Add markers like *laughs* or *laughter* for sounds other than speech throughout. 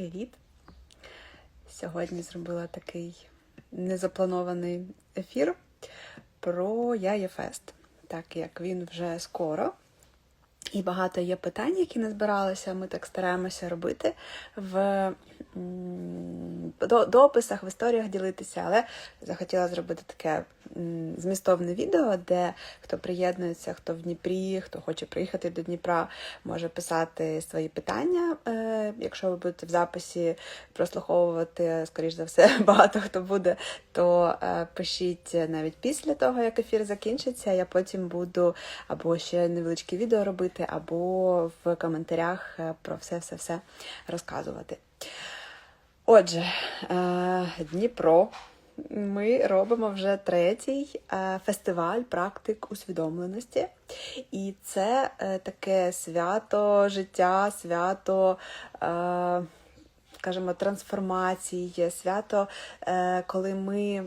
Привіт! Сьогодні зробила такий незапланований ефір про Яєфест, так як він вже скоро. І багато є питань, які не збиралися. Ми так стараємося робити в дописах, в історіях ділитися, але захотіла зробити таке змістовне відео, де хто приєднується, хто в Дніпрі, хто хоче приїхати до Дніпра, може писати свої питання. Е, Якщо ви будете в записі прослуховувати, скоріш за все, *laughs* багато хто буде, то е, пишіть навіть після того, як ефір закінчиться. Я потім буду або ще невеличке відео робити, або в коментарях е, про все-все-все розказувати. Отже, е, Дніпро. Ми робимо вже третій фестиваль практик усвідомленості. І це таке свято життя, свято, скажімо, трансформації, свято, е, коли ми.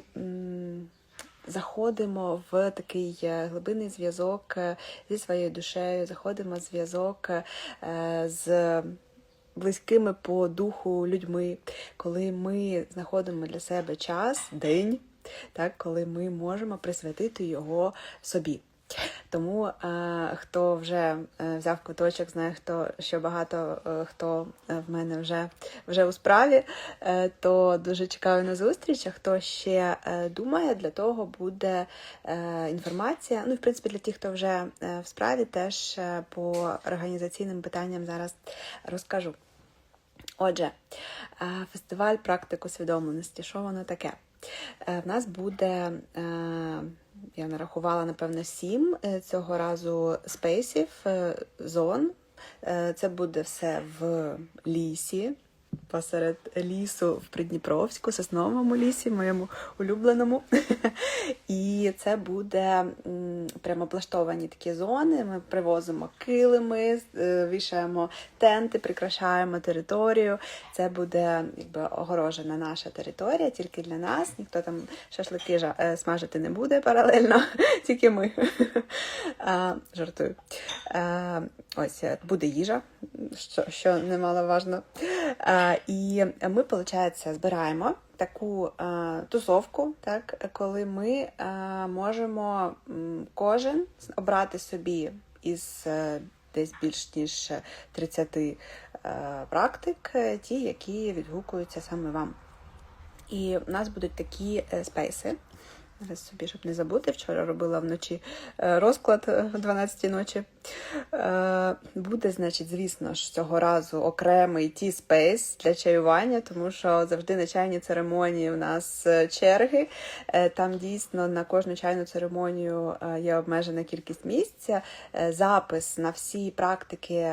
Заходимо в такий е, глибинний зв'язок е, зі своєю душею, заходимо в зв'язок з близькими по духу людьми, коли ми знаходимо для себе час, день, так, коли ми можемо присвятити його собі. Тому е, хто вже е, взяв квиточок, знає, хто що багато е, хто в мене вже, вже у справі, то дуже чекаю на зустріч. А хто ще думає, для того буде інформація. Ну, в принципі, для тих, хто вже в справі, теж по організаційним питанням зараз розкажу. Отже, фестиваль практик усвідомленості. Що воно таке? В нас буде, я нарахувала, напевно, сім е, цього разу спейсів, е, зон. Е, Це буде все в лісі, посеред лісу в Придніпровську, сосновому лісі, моєму улюбленому. *laughs* І це буде м, прямо облаштовані такі зони. Ми привозимо килими, е, вішаємо тенти, прикрашаємо територію. Це буде якби огорожена наша територія, тільки для нас. Ніхто там шашлики е, смажити не буде паралельно, *laughs* тільки ми. *laughs* Жартую. Ось е, буде їжа, що немаловажно. І ми, виходить, збираємо таку тусовку, так, коли ми можемо кожен обрати собі із е, десь більш ніж 30 е, практик, е, ті, які відгукуються саме вам. І в нас будуть такі спейси. Зараз собі, щоб не забути, вчора робила вночі розклад о 12 ночі. Е, Буде, значить, звісно ж, цього разу окремий ті спейс для чаювання, тому що завжди на чайній церемонії у нас е, черги. Е, Там дійсно на кожну чайну церемонію є обмежена кількість місця. Запис на всі практики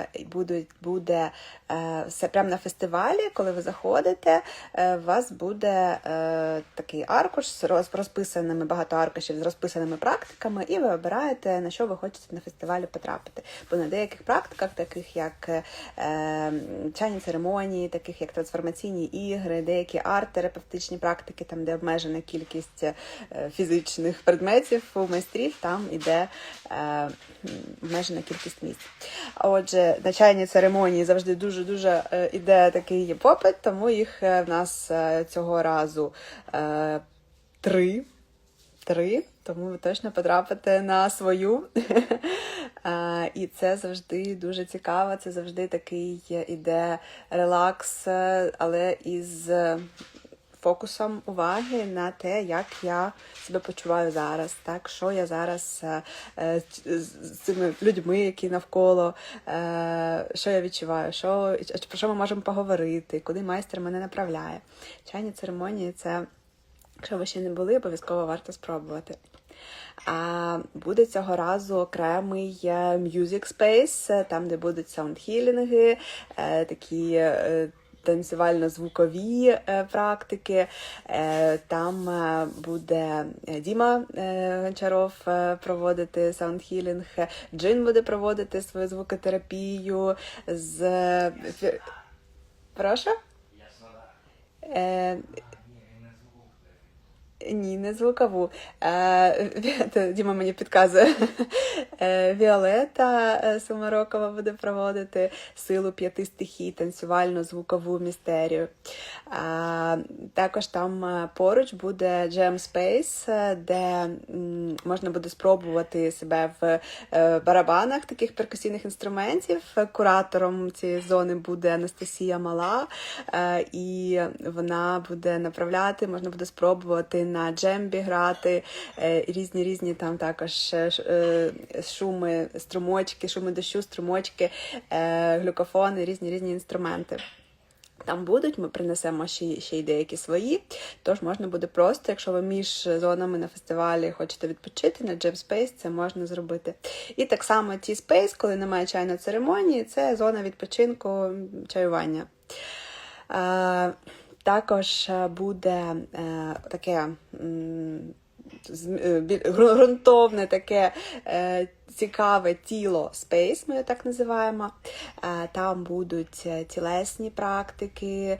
буде е, все прямо на фестивалі, коли ви заходите, у вас буде такий аркуш з розписаними багато аркушів з розписаними практиками, і ви обираєте, на що ви хочете на фестивалі потрапити. Бо на деяких практиках, таких як е, чайні церемонії, таких як трансформаційні ігри, деякі арт-терапевтичні практики, там де обмежена кількість е, фізичних предметів у майстрів, там іде е, обмежена кількість місць. Отже, на чайні церемонії завжди дуже дуже е, іде такий попит, тому їх е, в нас цього разу е, три. Три, тому ви точно потрапите на свою. *laughs* І це завжди дуже цікаво. Це завжди такий іде релакс, але із фокусом уваги на те, як я себе почуваю зараз, так що я зараз е, е, з з цими людьми, які навколо, е, що я відчуваю, що про що ми можемо поговорити, куди майстер мене направляє. Чайні церемонії це. Якщо ви ще не були, обов'язково варто спробувати. А буде цього разу окремий е, Music Space, е, там, де будуть саундхілінги, е, такі танцювально-звукові практики. Там буде Діма Гончаров проводити саундхілінг, Джин буде проводити свою звукотерапію з. Прошу? Ні, не звукову. Е, *laughs* Діма мені підказує. Е, Віолета е, Сумарокова буде проводити силу п'яти стихій, танцювальну звукову містерію. Також там поруч буде Jam Space, де можна буде спробувати себе в барабанах таких перкусійних інструментів. Куратором цієї зони буде Анастасія Мала, і вона буде направляти, можна буде спробувати на джембі грати, е, різні різні там також е, е, шуми, струмочки, шуми дощу, струмочки, глюкофони, різні різні інструменти. Там будуть, ми принесемо ще ще й деякі свої. Тож можна буде просто, якщо ви між зонами на фестивалі хочете відпочити на Jam Space, це можна зробити. І так само ті Space, коли немає чайної церемонії, це зона відпочинку чаювання. Також е, буде е, таке ґрунтовне таке е, цікаве тіло Space, ми його так називаємо. Там будуть тілесні практики,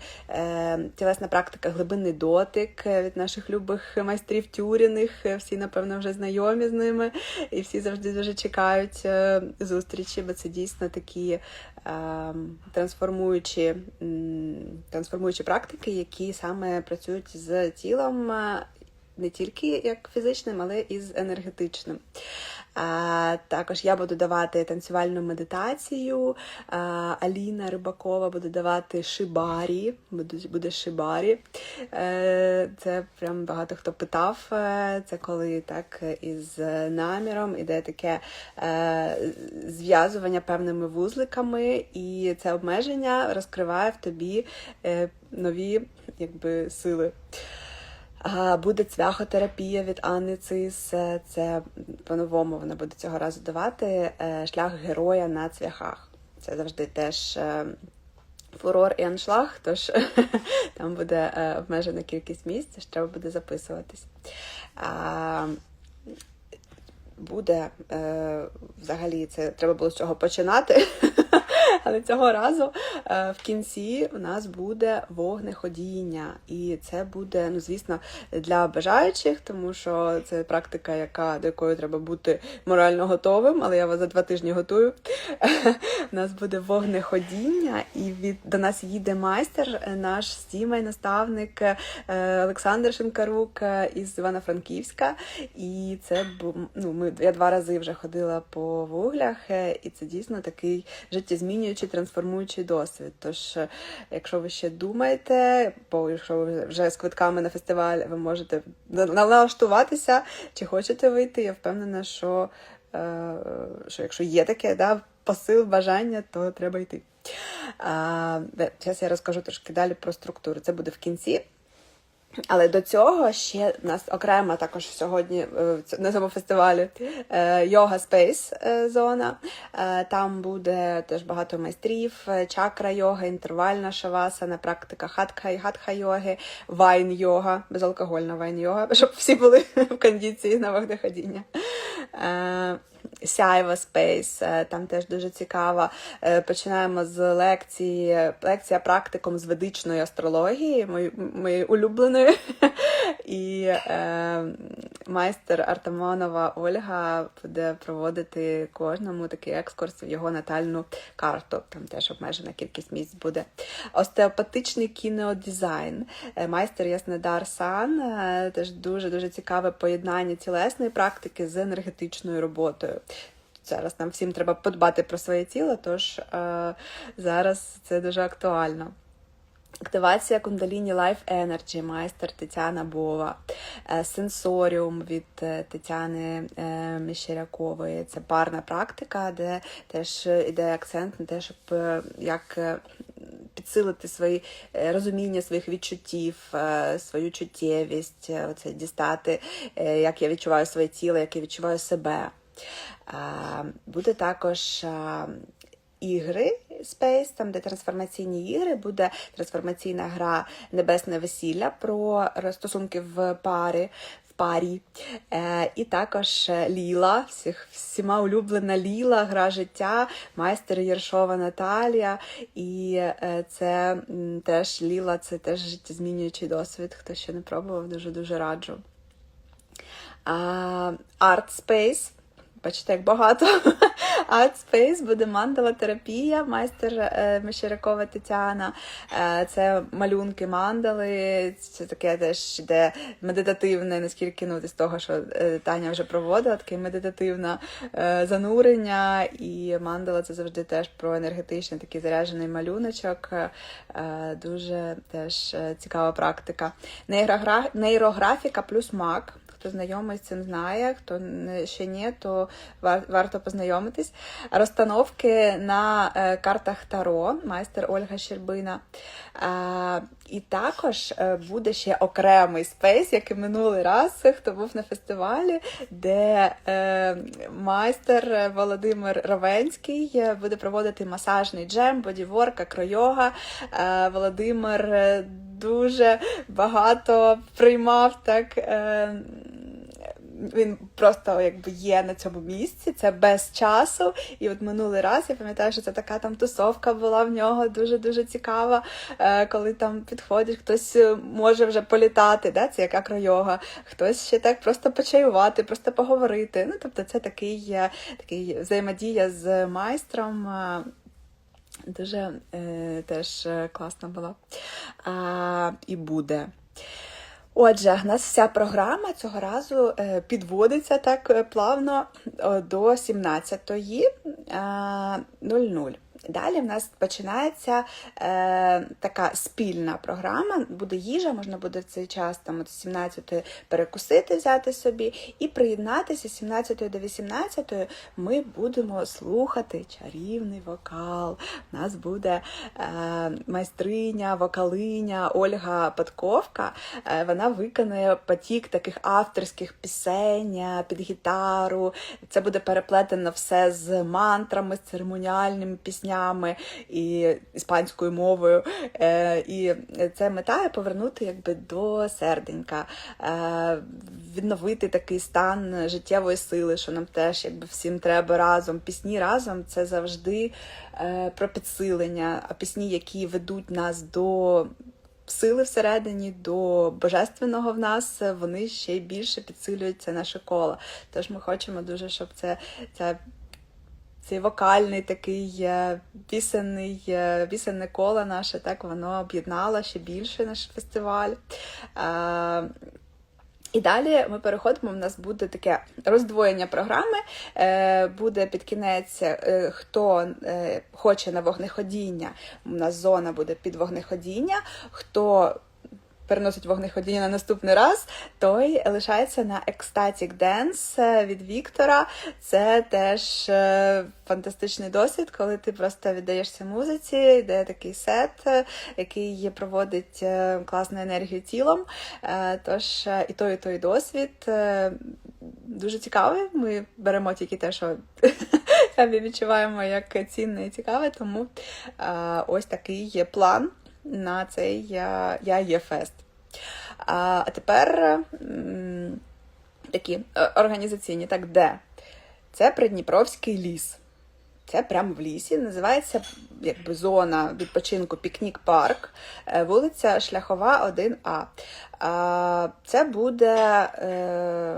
тілесна практика глибинний дотик від наших любих майстрів тюріних. Всі, напевно, вже знайомі з ними, і всі завжди дуже чекають зустрічі, бо це дійсно такі трансформуючі, трансформуючі практики, які саме працюють з тілом не тільки як фізичним, але і з енергетичним. А, Також я буду давати танцювальну медитацію. А, Аліна Рибакова буде давати шибарі. Буде, буде шибарі. Е, Це прям багато хто питав. Е, це коли так із наміром іде таке е, зв'язування певними вузликами, і це обмеження розкриває в тобі нові якби, сили. Буде цвяхотерапія від Анни Цис. Це по-новому вона буде цього разу давати е, шлях героя на цвяхах. Це завжди теж е, фурор і аншлаг, тож *laughs* там буде е, обмежена кількість місць, що буде записуватись. Буде взагалі це треба було з чого починати. *laughs* Але цього разу е, в кінці у нас буде вогнеходіння. І це буде, ну, звісно, для бажаючих, тому що це практика, яка, до якої треба бути морально готовим, але я вас за два тижні готую. У нас буде вогнеходіння, і від до нас їде майстер, е, наш стімей наставник е, Олександр Шинкарук із Івано-Франківська. І це ну, ми, я два рази вже ходила по вуглях, і це дійсно такий життєзмінюючий, трансформуючий досвід. Тож, е, якщо ви ще думаєте, бо якщо ви вже з квитками на фестиваль, ви можете налаштуватися, чи хочете вийти, я впевнена, що е, що якщо є таке да, посил, бажання, то треба йти. Зараз я розкажу трошки далі про структуру. Це буде в кінці. Але до цього ще в нас окрема також сьогодні е, на цьому фестивалі йога спейс зона. Е, там буде теж багато майстрів, е, чакра йога, інтервальна шавасана, практика хатха і хатха йоги, вайн йога, безалкогольна вайн йога, *laughs* щоб всі були *laughs* в кондиції на вогнеходіння. Сяйва Спейс, там теж дуже цікаво. Е, починаємо з лекції, лекція практиком з ведичної астрології, моєї улюбленої. І е, майстер Артамонова Ольга буде проводити кожному такий екскурс в його натальну карту. Там теж обмежена кількість місць буде. Остеопатичний кінеодизайн. Е, майстер Яснедар Сан, е, теж дуже-дуже цікаве поєднання тілесної практики з енергетичною роботою. Зараз нам всім треба подбати про своє тіло, тож е, зараз це дуже актуально. Активація кундаліні Life Energy, майстер Тетяна Бова, е, сенсоріум від е, Тетяни е, Міщерякової. Це парна практика, де теж йде акцент на те, щоб як підсилити свої розуміння своїх відчуттів, свою чуттєвість, оце дістати, як я відчуваю своє тіло, як я відчуваю себе. Буде також ігри Space, там де трансформаційні ігри, буде трансформаційна гра Небесне весілля про стосунки в парі. парі. Е, І також е, Ліла, всіх, всіма улюблена Ліла, гра життя, майстер Єршова Наталія. І е, це м, теж Ліла, це теж життєзмінюючий досвід. Хто ще не пробував, дуже-дуже раджу. А, Art Space. Бачите, як багато. *laughs* Art Space буде мандала терапія, майстер е, Мещерякова Тетяна. Е, Це малюнки мандали. Це таке теж йде медитативне, наскільки ну, з того, що е, Таня вже проводила, таке медитативне занурення. І мандала це завжди теж про енергетичний такий заряджений малюночок. Дуже теж цікава практика. Нейрографіка плюс мак. Хто знайомий з цим знає, хто ще ні, то варто познайомитись. Розстановки на е, картах Таро, майстер Ольга Щербина. І також е, буде ще окремий спейс, як і минулий раз, хто був на фестивалі, де е, майстер Володимир Ровенський е, буде проводити масажний джем, бодіворк, акройога. Е, Володимир дуже багато приймав так. Він просто якби є на цьому місці, це без часу. І от минулий раз я пам'ятаю, що це така там тусовка була в нього дуже дуже цікава. Е, коли там підходиш, хтось е, може вже політати, да? це як акройога, хтось ще так просто почаювати, просто поговорити. Ну тобто, це такий, такий взаємодія з майстром. е, Дуже е, теж класна була. А, і буде. Отже, у нас вся програма цього разу е, підводиться так е, плавно е, до 17.00. Далі в нас починається е, така спільна програма. Буде їжа, можна буде в цей час там от з 17 перекусити, взяти собі і приєднатися з 17 до 18 ми будемо слухати чарівний вокал. У нас буде е, майстриня, вокалиня Ольга Подковка. Е, вона виконує потік таких авторських пісень е, під гітару. Це буде переплетено все з мантрами, з церемоніальними піснями і іспанською мовою. Е, І це мета повернути якби до серденька, е, відновити такий стан життєвої сили, що нам теж якби всім треба разом. Пісні разом це завжди е, про підсилення, а пісні, які ведуть нас до. Сили всередині до божественного в нас, вони ще більше підсилюють це наше коло. Тож ми хочемо дуже, щоб це ця цей вокальний такий е, пісенний, е, пісенне коло наше, так воно об'єднало ще більше наш фестиваль. Е, І далі ми переходимо. У нас буде таке роздвоєння програми. Буде під кінець, хто хоче на вогнеходіння. У нас зона буде під вогнеходіння. Хто переносить вогнеходіння на наступний раз, той лишається на Ecstatic Dance е, від Віктора. Це теж е, фантастичний досвід, коли ти просто віддаєшся музиці, йде такий сет, е, який проводить класну енергію тілом. Тож і той, і той досвід дуже цікавий. Ми беремо тільки те, що *laughs* відчуваємо як цінне і цікаве, тому ось такий є план на цей я, є фест. А, тепер такі е, організаційні, так де? Це Придніпровський ліс. Це прямо в лісі. Називається якби зона відпочинку Пікнік Парк, е, вулиця Шляхова, 1А. Це буде е,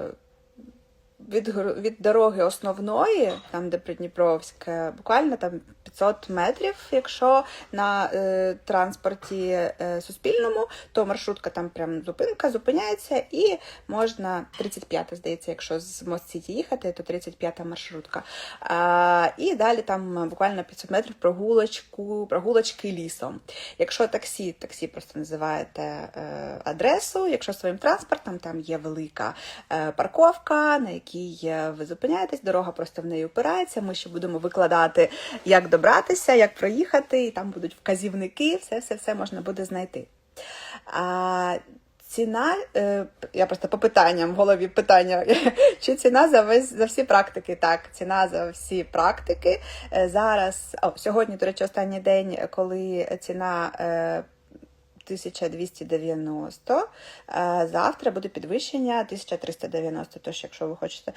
від, дороги основної, там де Придніпровська, буквально там 500 метрів, якщо на е, транспорті е, суспільному, то маршрутка там прям зупинка, зупиняється, і можна 35, здається, якщо з Мост-Сіті їхати, то 35 маршрутка. А, і далі там буквально 500 метрів прогулочку, прогулочки лісом. Якщо таксі, таксі просто називаєте е, адресу. Якщо своїм транспортом, там є велика е, парковка, на якій е, ви зупиняєтесь, дорога просто в неї опирається. Ми ще будемо викладати, як добратися, як проїхати, і там будуть вказівники, все, все, все можна буде знайти. А, Ціна, е, я просто по питанням в голові питання, *laughs* чи ціна за весь за всі практики? Так, ціна за всі практики. Е, Зараз, о, сьогодні, до речі, останній день, коли ціна е, 1290. Е, Завтра буде підвищення 1390. Тож, якщо ви хочете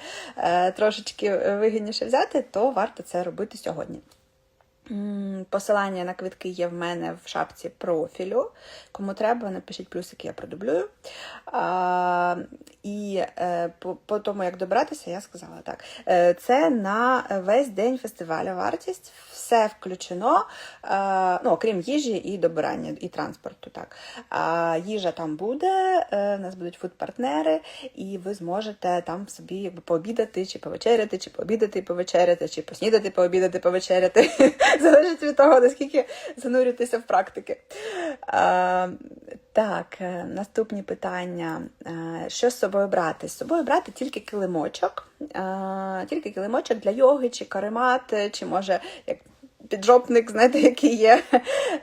трошечки вигідніше взяти, то варто це робити сьогодні. Посилання на квитки є в мене в шапці профілю. Кому треба, напишіть плюсики, я продублюю. А, і е, по, по тому, як добратися, я сказала так. Е, це на весь день фестивалю вартість. Все включено, е, ну, окрім їжі і добирання, і транспорту. Так. Їжа там буде, е, у нас будуть фуд-партнери, і ви зможете там собі якби пообідати, чи повечеряти, чи пообідати і повечеряти, чи поснідати, пообідати, повечеряти. *laughs* Залежить від того, наскільки занурюєтеся в практики. Так, е, наступні питання. Е, Що з собою брати? З собою брати тільки килимочок, е, тільки килимочок для йоги, чи каремат, е, чи може як піджопник, знаєте, який є.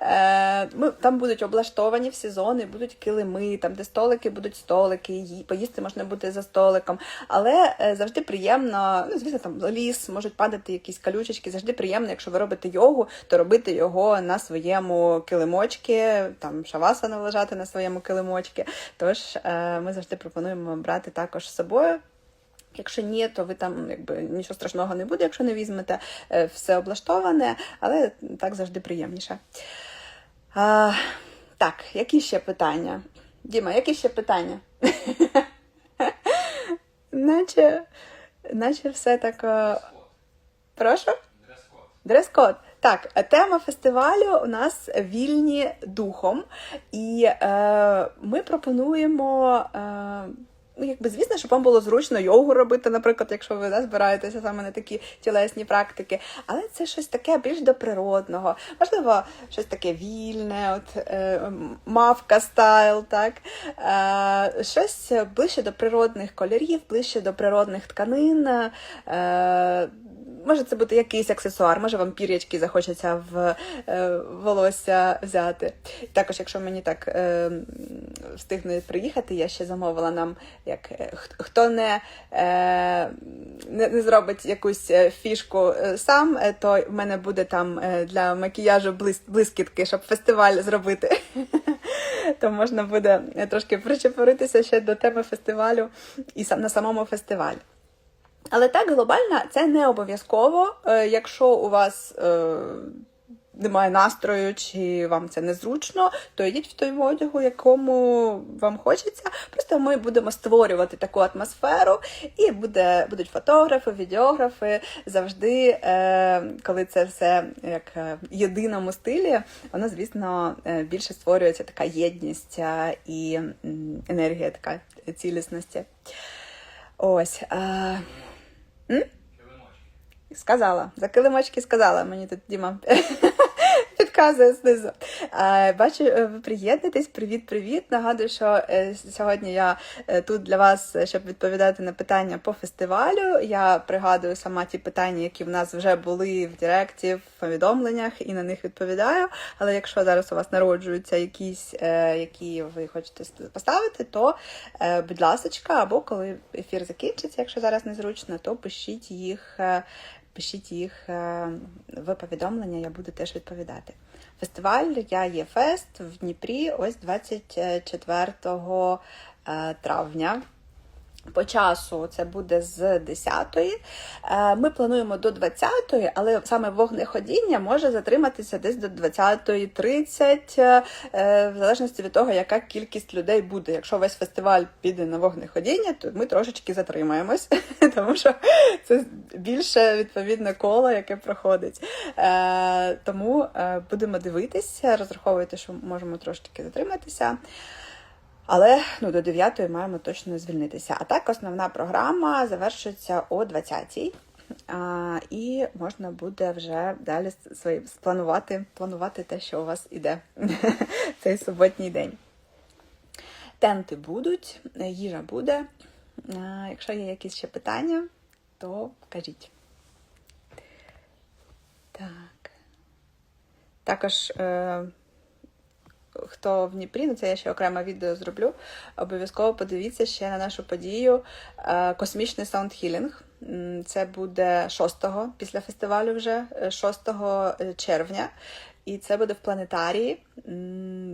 Е, Ми, там будуть облаштовані всі зони, будуть килими, там, де столики, будуть столики, поїсти можна буде за столиком. Але е, завжди приємно, ну, звісно, там ліс, можуть падати якісь калючечки. Завжди приємно, якщо ви робите йогу, то робити його на своєму килимочці, там шавасану лежати на своєму килимочці. Тож е, ми завжди пропонуємо брати також з собою. Якщо ні, то ви там якби нічого страшного не буде, якщо не візьмете Е, все облаштоване, але так завжди приємніше. А, так, які ще питання? Діма, які ще питання? *laughs* наче, наче все так. е, Прошу? Дрес-код. Так, е, тема фестивалю у нас вільні духом, і е, ми пропонуємо. Е, Ну, якби звісно, щоб вам було зручно йогу робити, наприклад, якщо ви да, збираєтеся саме на такі тілесні практики. Але це щось таке більш до природного, можливо, щось таке вільне, от е, мавка стайл, так е, щось ближче до природних кольорів, ближче до природних тканин. Е, Може це бути якийсь аксесуар, може вам пір'ячки захочеться в е, волосся взяти. Також, якщо мені так е, встигне приїхати, я ще замовила нам, як е, хто не, е, не, не зробить якусь е, фішку е, сам, то в мене буде там для макіяжу блискітки, щоб фестиваль зробити. *laughs* То можна буде трошки причепуритися ще до теми фестивалю і на самому фестивалі. Але так глобально це не обов'язково, Е, якщо у вас е, немає настрою чи вам це незручно, то йдіть в той одягу, якому вам хочеться. Просто ми будемо створювати таку атмосферу, і буде, будуть фотографи, відеографи. Завжди, е, коли це все як в єдиному стилі, воно, звісно, більше створюється така єдність і енергія така цілісності. Ось. Е, Сказала. За килимочки сказала. Мені тут Діма *laughs* підказує знизу. Е, Бачу, е, ви приєднуєтесь. Привіт-привіт. Нагадую, що е, сьогодні я тут для вас, щоб відповідати на питання по фестивалю. Я пригадую сама ті питання, які в нас вже були в Директі, в повідомленнях, і на них відповідаю. Але якщо зараз у вас народжуються якісь, які ви хочете поставити, то, будь ласочка, або коли ефір закінчиться, якщо зараз незручно, то пишіть їх. Е, Пишіть їх е, в повідомлення, я буду теж відповідати. Фестиваль Я є фест в Дніпрі ось 24 е, травня. По часу це буде з 10-ї. Е, Ми плануємо до 20-ї, але саме вогнеходіння може затриматися десь до 20.30, е, в залежності від того, яка кількість людей буде. Якщо весь фестиваль піде на вогнеходіння, то ми трошечки затримаємось, *laughs* тому що це більше відповідне коло, яке проходить. Е, Тому е, будемо дивитися, розраховуйте, що можемо трошечки затриматися. Але ну, до 9 маємо точно звільнитися. А так, основна програма завершується о 20-й. А, і можна буде вже далі свої спланувати планувати те, що у вас іде *laughs* цей суботній день. Тенти будуть, їжа буде. А, якщо є якісь ще питання, то кажіть. Так. Також. Е- хто в Дніпрі, ну це я ще окреме відео зроблю. Обов'язково подивіться ще на нашу подію е, Космічний саундхілінг. Це буде 6-го після фестивалю вже е, 6 червня. І це буде в планетарії.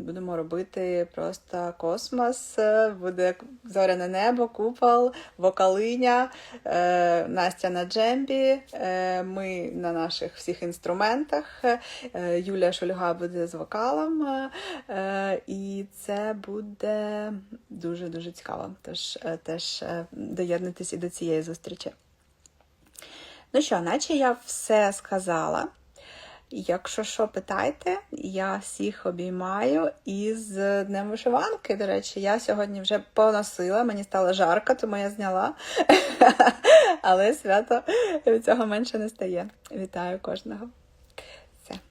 Будемо робити просто космос, е, буде зоряне небо, купол, вокалиня, е, Настя на джембі, е, ми на наших всіх інструментах. Юлія Шульга буде з вокалом. І це буде дуже-дуже цікаво. Тож теж доєднуйтесь і до цієї зустрічі. Ну що, наче я все сказала. Якщо що, питайте, я всіх обіймаю і з Днем вишиванки. До речі, я сьогодні вже поносила, мені стало жарко, тому я зняла. *laughs* Але свято від цього менше не стає. Вітаю кожного.